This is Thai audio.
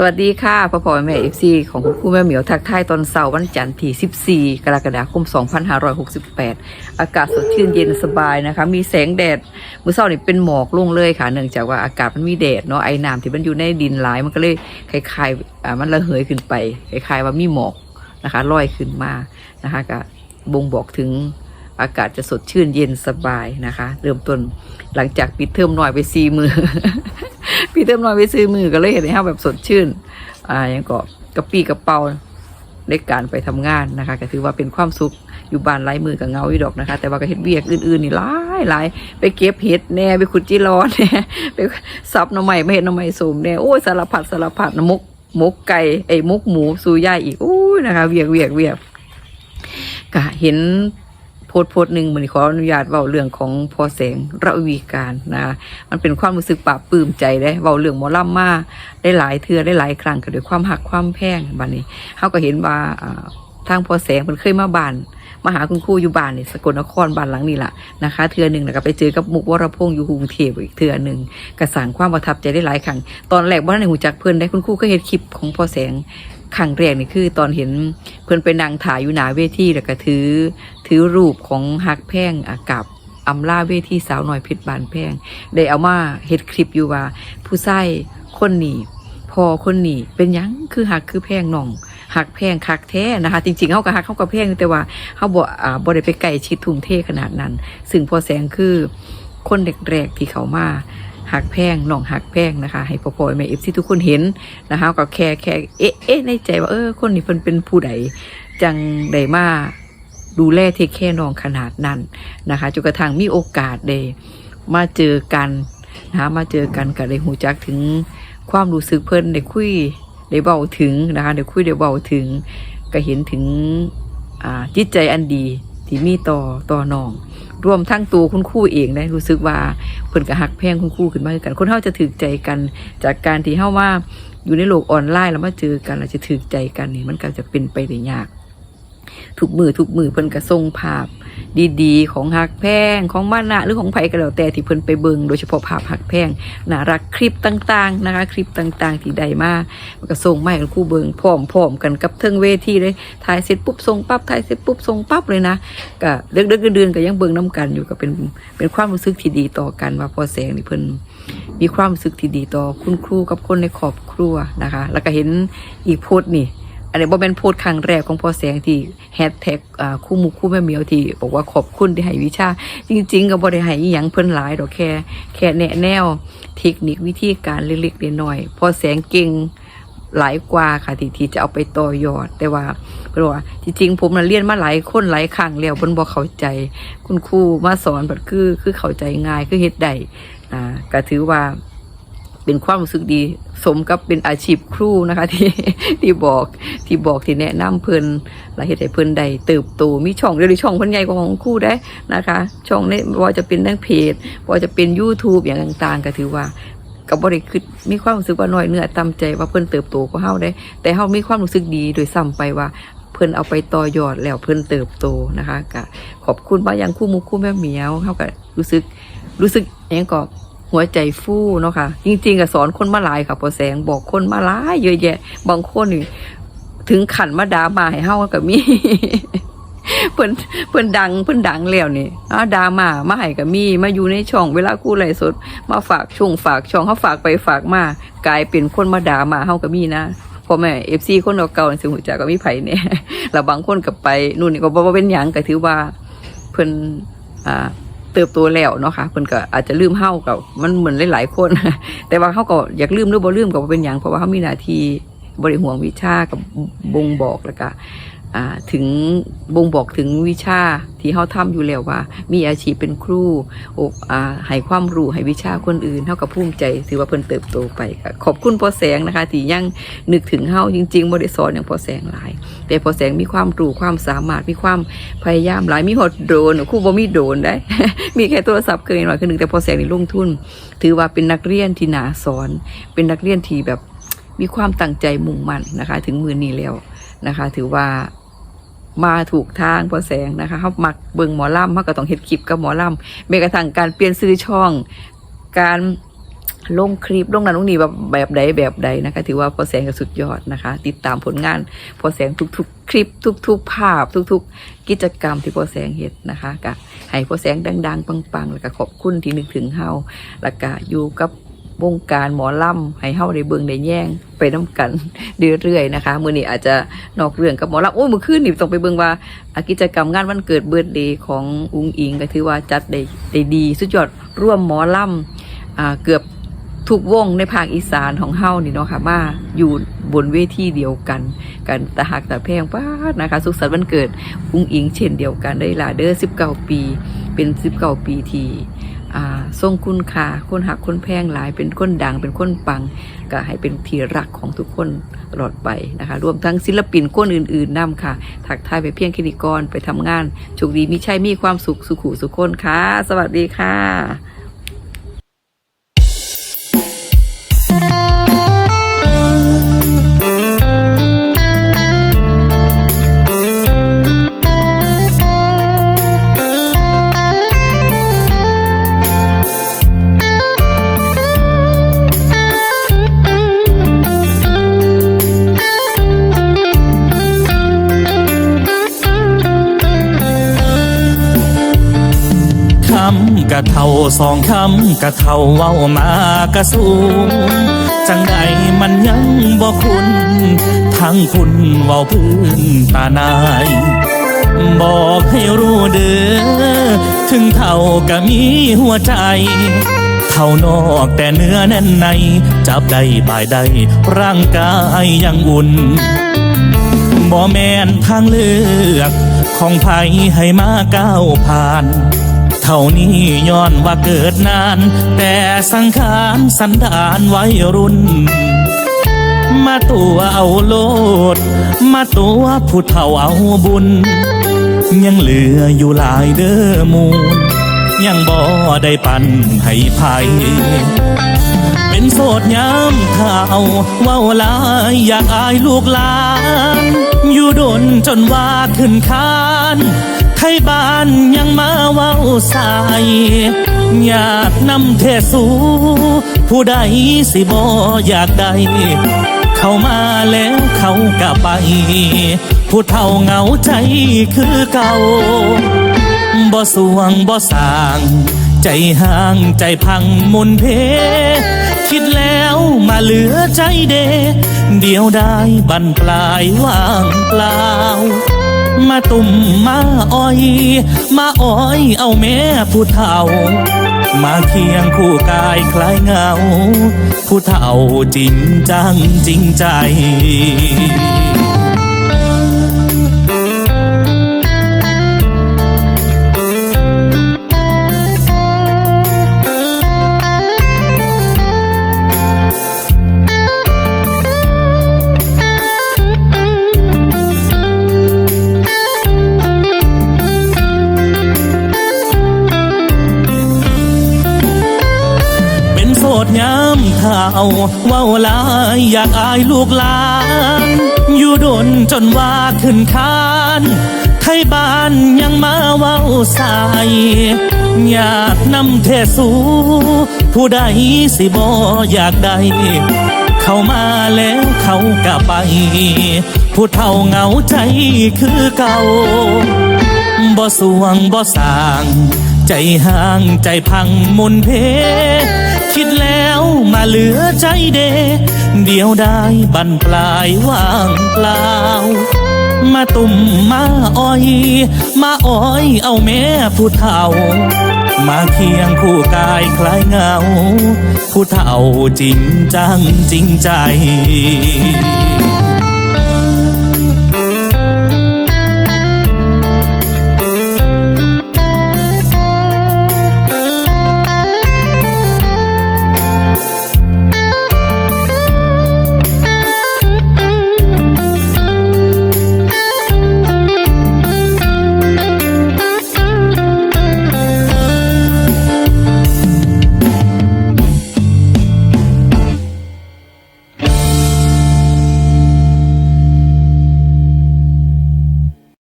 สวัสดีค่ะพ่อพ่อแม่เอฟซีของคุณครูแม่เหมียวทักทายตอนเสาร์วันจันทร์ที่ 14 กรกฎาคม 2568 อากาศสดชื่นเย็นสบายนะคะ มีแสงแดดมื้อเช้านี่เป็นหมอกลงเลยค่ะ เนื่องจากว่าอากาศมันมีแดดเนาะไอ้น้ำที่มันอยู่ในดินหลายมันก็เลยคล้ายๆอ่ามันระเหยขึ้นไปคล้ายๆว่ามีหมอกนะคะลอยขึ้นมานะคะก็บ่งบอกถึงอากาศจะสดชื่นเย็นสบายนะคะ เริ่มต้นหลังจากปิดเทอมหน่อยไปซีมือ พี่เติมน้อยไปซื้อมือก็เลยเห็นให้เฮาแบบสดชื่น อ่ายังก็กระปี้กระเป๋าในการไปทำงานนะคะ ก็ถือว่าเป็นความสุขอยู่บ้านไร้มือกับเงาอยู่ดอกนะคะ แต่ว่าก็เห็ดเวียกอื่นๆนี่หลายหลายไปเก็บเห็ดแน่ไปขุดจีรอนแน่ไปซับหน่อไม้ไม่เห็ดหน่อไม้สูมแน่โอ้ยสารพัดสารพัดนะมกมกไก่ไอ้ยมกหมูสูย่ายอีกโอ้นะคะเวียกเวียกเวียกก็เห็น โพสต์โพสต์หนึ่งเหมือนขออนุญาตเว้าเรื่องของพอแสงระวีการนะมันเป็นความรู้สึกปลาบปลื้มใจได้เว้าเรื่องหมอล่ำมาได้หลายเทือได้หลายครั้งก็ด้วยความหักความแพงบัดนี้เขาก็เห็นว่าทางพอแสงมันเคยมาบ้านมาหาคุณครูอยู่บ้านนี่สกลนครบ้านหลังนี่แหละนะคะเทือหนึ่งแล้วก็ไปเจอกับมุกวรพงษ์อยู่กรุงเทพอีกเทือหนึ่งกระสานความประทับใจได้หลายครั้งตอนแรกบ้านในหูจักเพื่อนได้คุณครูก็เห็นคลิปของพอแสงครั้งแรกนี่คือตอนเห็นเพื่อนไปนั่งถ่ายอยู่หนาเวทีแล้วก็ถือ ถือรูปของฮักแพงอากับอำลาเวทีสาวหน่อยเพชรบานแพงได้เอามาเฮ็ดคลิปอยู่ว่า ผู้ใส่คนนี้พอคนนี้เป็นยังคือหักคือแพงน้องหักแพงคักแท้นะคะ จริงๆเขาก็หักเขาก็แพงแต่ว่าเขาบ่อ่าบ่ได้ไปไกลชิดทุ่มเทขนาดนั้น ซึ่งพอแสงคือคนแรกๆที่เขามาหักแพงน้องหักแพงนะคะ ให้พ่อพ่อแม่เอฟซีทุกคนเห็นนะคะก็แค่แค่เอ๊ะเอ๊ะในใจว่าเออคนนี้เพิ่นเป็นผู้ใดจังได้มา ดูแลเทคแค่น้องขนาดนั้นนะคะจนกระทั่งมีโอกาสได้มาเจอกันนะคะมาเจอกันก็ได้หูจักถึงความรู้สึกเพิ่นได้คุยได้เบาถึงนะคะได้คุยได้เบาถึง ก็เห็นถึงจิตใจอันดีที่มีต่อต่อน้อง รวมทั้งตัวคุณครู่เองได้รู้สึกว่าเพิ่นก็หักแพงคุณครู่ขึ้นมาคือกัน คนเฮาจะถือใจกันจากการที่เฮาว่าอยู่ในโลกออนไลน์แล้วมาเจอกันแล้วจะถือใจกันนี่มันก็จะเป็นไปได้ยาก ทุกมือทุกมือเพิ่นก็ส่งภาพ ดีๆ ของหักแพงของบ้านนะหรือของไผก็แล้วแต่ที่เพิ่นไปเบิงโดยเฉพาะภาพหักแพงน่ารักคลิปต่างๆนะคะคลิปต่างๆ ที่ได้มามันก็ส่งมาให้คู่เบิงพร้อมๆกันกับเทิงเวทีเลยถ่ายเสร็จปุ๊บส่งปั๊บถ่ายเสร็จปุ๊บส่งปั๊บเลยนะก็เด็กๆเดือนๆก็ยังเบิงน้กันอยู่ก็เป็นเป็นความรู้สึกที่ดีต่อกันว่าพอแสงนี่เพิ่นมีความรู้สึกที่ดีต่อคุณครูกับคนในครอบครัวนะคะ แล้วก็เห็นอีกโพสต์นี่ นนี้บ่เป็นโพสต์ครั้งแรกของพอแสงที่แฮชแท็กคู่มุกคู่แม่เมียวที่บอกว่าขอบคุณที่ให้วิชา จริง ๆ ก็บ่ได้ให้อีหยังเพิ่นหลายดอกแค่แค่แนะแนว เทคนิควิธีการเล็กๆน้อยๆพอแสงเก่งหลายกว่าค่ะที่ที่จะเอาไปต่อยอด แต่ว่าเพิ่นบอกว่าจริงๆผมนะเรียนมาหลายคนหลายครั้งแล้วเพิ่นบ่เข้าใจ คุณครูมาสอนบัดคือคือเข้าใจง่ายคือเฮ็ดได้อ่าก็ถือว่า เป็นความรู้สึกดี สมกับเป็นอาชีพครูนะคะ ที่ที่บอกที่บอกที่แนะนำเพิ่นและเหตุให้เพิ่นได้เติบโตมีช่องเดี๋ยวนี้ช่องเพิ่นใหญ่กว่าของครูได้นะคะ ช่องนี้ว่าจะเป็นทั้งเพจว่าจะเป็น YouTube อย่างต่างๆ ก็ถือว่าก็บ่ได้คือมีความรู้สึกว่าน้อยเนื้อต่ำใจว่าเพิ่นเติบโตกว่าเฮาได้ แต่เฮามีความรู้สึกดีโดยซ้ำไปว่าเพิ่นเอาไปต่อยอดแล้วเพิ่นเติบโตนะคะก็ขอบคุณมายังคู่มุกคู่แม่เหมียวเฮาก็รู้สึกรู้สึกอหยังก็ หัวใจฟู่เนาะค่ะ จริง ๆก็สอนคนมาหลายค่ะพอแสงบอกคนมาหลายเยอะแยะ บางคนนี่ถึงขันมาดามาให้เฮาก็มีเพิ่นเพิ่นดังเพิ่นดังแล้วนี่อ้าดามามาให้ก็มีมาอยู่ในช่องเวลาคู่ไลสด มาฝากช่วงฝากช่องเขาฝากไปฝากมากลายเป็นคนมาดามาเฮาก็มีนะพ่อแม่ FC คนเก่าๆสิหูจักก็มีไผเนี่ยแล้วบางคนก็ไปนู่นนี่ก็บ่ว่าเป็นหยังก็ถือว่าเพิ่นอ่า เติบโตแล้วเนาะค่ะเพิ่นก็อาจจะลืมเฮากับมันเหมือนหลายๆคน แต่ว่าเขาก็อยากลืมหรือบ่ลืมก็เป็นอย่างเพราะว่าเขามีหน้าที่บริห่วงวิชากับบ่งบอกแล้วก็ ถึงบ่งบอกถึงวิชาที่เขาทำอยู่แล้วว่า มีอาชีพเป็นครูอกอ่าให้ความรู้ให้วิชาคนอื่นเท่ากับภูมิใจถือว่าเพิ่นเติบโตไปก็ขอบคุณพ่อแสงนะคะ ที่ยังนึกถึงเฮาจริงๆบ่ได้สอนอย่างพ่อแสงหลาย แต่พ่อแสงมีความรู้ความสามารถมีความพยายามหลายมีฮอดโดรนครูบ่มีโดรนได้ มีแค่โทรศัพท์เคยหน่อยคือหนึ่งแต่พอแสงนี่ลงทุน ถือว่าเป็นนักเรียนที่หนาสอน เป็นนักเรียนที่แบบมีความตั้งใจมุ่งมั่นนะคะ ถึงมือนี้แล้ว นะคะ ถือว่ามาถูกทางพอแสงนะคะเขามักเบิงหมอลำเขาก็ต้องเฮ็ดคลิปกับหมอลำแม้กระทั่งการเปลี่ยนซื้อช่อง การลงคลิปลงนั้นลงนี้แบบแบบใดแบบใดนะคะ ถือว่าพอแสงก็สุดยอดนะคะ ติดตามผลงานพอแสงทุกๆ คลิป ทุก ๆ ภาพ ทุก ๆ กิจกรรมที่พอแสงเฮ็ดนะคะก็ให้พอแสงดัง ๆ ปังๆ แล้วก็ขอบคุณที่นึกถึงเฮาแล้วก็อยู่กับ วงการหมอลำให้เฮาได้เบิ่งได้แย่งไปน้กันเรื่อยๆนะคะมื้อนี้อาจจะนอกเรื่องกับหมอลำโอ้ยมื้อคืนนี่ต้องไปเบิ่งว่ากิจกรรมงานวันเกิดเบิร์ดเดย์ของอุงอิงก็ถือว่าจัดได้ได้ดี สุดยอดร่วมหมอลำอ่าเกือบทุกวงในภาคอีสานของเฮานี่เนาะค่ะมาอยู่บนเวทีเดียวกัน กันตะหักตะแพงป้านะคะ สุขสันต์วันเกิดอุ้งอิงเช่นเดียวกันได้ล่ะเด้อ19 ปี เป็น 19 ปีที่ ทรงคุณค่าคนหักคนแพงหลายเป็นคนดังเป็นคนปัง ก็ให้เป็นที่รักของทุกคนตลอดไปนะคะ รวมทั้งศิลปินคนอื่นๆนำค่ะ ถักทายไปเพียงแค่นี้ก่อนไปทำงานโชคดีมีชัยมีความสุขสุขุสุขคนค่ะ สวัสดีค่ะ สองคำกะเท่าเว้ามากะสูง จังใดมันยังบ่คุณทั้งคุณเว้าพื้นตานาย บอกให้รู้เด้อถึงเท่าก็มีหัวใจ เท่านอกแต่เนื้อแน่นใน จับได้บายได้ร่างกายยังอุ่นบ่แมนทางเลือก ของไผให้มาก้าวผ่าน เท่านี้ย้อนว่าเกิดนาน แต่สังขารสันดานวัยรุ่น มาตัวเอาโลด มาตัวผู้เฒ่าเอาบุญ ยังเหลืออยู่หลายเด้อมูล ยังบ่ได้ปันให้ภัยเป็นโสดยามข่าวเว่าหลายอยากอายลูกหลาน อยู่ดนจนว่าขึ้นคานไทยบ้านยังมา ใสอยากนำเทสูผู้ใดสิบ่อยากได้ เข้ามาแล้วเขาก็ไป ผู้เฒ่าเหงาใจคือเก่าบ่สวงบ่สาง ใจห่างใจพังมุนเพ คิดแล้วมาเหลือใจเด เดียวได้บันปลายว่างเปล่า มาตุ่มมาอ้อย มาอ้อยเอาแม่ผู้เฒ่า มาเคียงคู่กายคล้ายเงา ผู้เฒ่าจริงจังจริงใจามเท่าว้าลายอยากอายลูกหลาน อยู่ดนจนว่าขึ้นคานไทยบ้านยังมาเว้าใสอยากนำเทสูผู้ใดสิบ่อยากได้ เข้ามาแล้วเขาก็ไป ผู้เฒ่าเหงาใจคือเก่าบ่สวงบ่สาง ใจห่างใจพังมุนเพ คิดแล้วมาเหลือใจเด เดียวได้บันปลายว่างเปล่า มาตุ่มมาอ้อย มาอ้อยเอาแม่ผู้เฒ่า มาเคียงคู่กายคล้ายเงา ผู้เฒ่าจริงจังจริงใจ